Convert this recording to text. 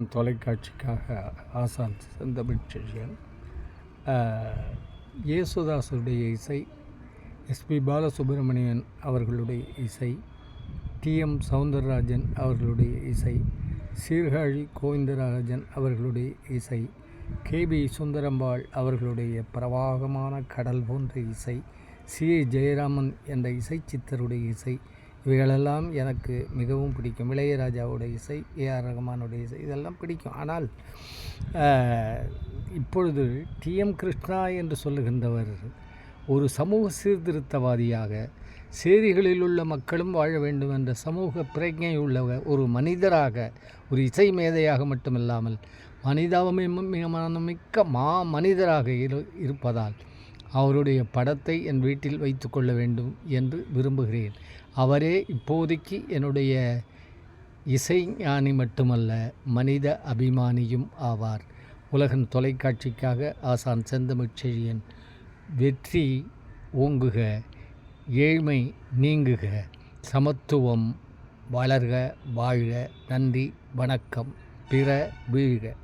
தொலைக்காட்சிக்காக ஆசான் செந்தமிழ் செழியன். இசை எஸ்பி பாலசுப்ரமணியன் அவர்களுடைய இசை டிஎம் சவுந்தரராஜன் அவர்களுடைய இசை சீர்காழி கோவிந்தராஜன் அவர்களுடைய இசை கேபி சுந்தரம்பாள் அவர்களுடைய பிரவாகமான கடல் போன்ற இசை சி ஜெயராமன் என்ற இசை சித்தருடைய இசை இவைகளெல்லாம் எனக்கு மிகவும் பிடிக்கும். இளையராஜாவோட இசை ஏஆர் ரஹ்மானுடைய இசை இதெல்லாம் பிடிக்கும். ஆனால் இப்பொழுது டிஎம் கிருஷ்ணா என்று சொல்லுகின்றவர் ஒரு சமூக சீர்திருத்தவாதியாக சேரிகளில் உள்ள மக்களும் வாழ வேண்டும் என்ற சமூக பிரஜை உள்ள ஒரு மனிதராக ஒரு இசை மேதையாக மட்டுமில்லாமல் மனிதாபிமிக்க மா மனிதராக இரு இருப்பதால் அவருடைய படத்தை என் வீட்டில் வைத்து கொள்ள வேண்டும் என்று விரும்புகிறேன். அவரே இப்போதைக்கு என்னுடைய இசை ஞானி மட்டுமல்ல மனித அபிமானியும் ஆவார். உலகன் தொலைக்காட்சிக்காக ஆசான் செந்தமிழ்ச்செழியன் வெற்றி ஓங்குக ஏழ்மை நீங்குக சமத்துவம் வளர்க வாழ்க நன்றி வணக்கம் பிற வீழ்க.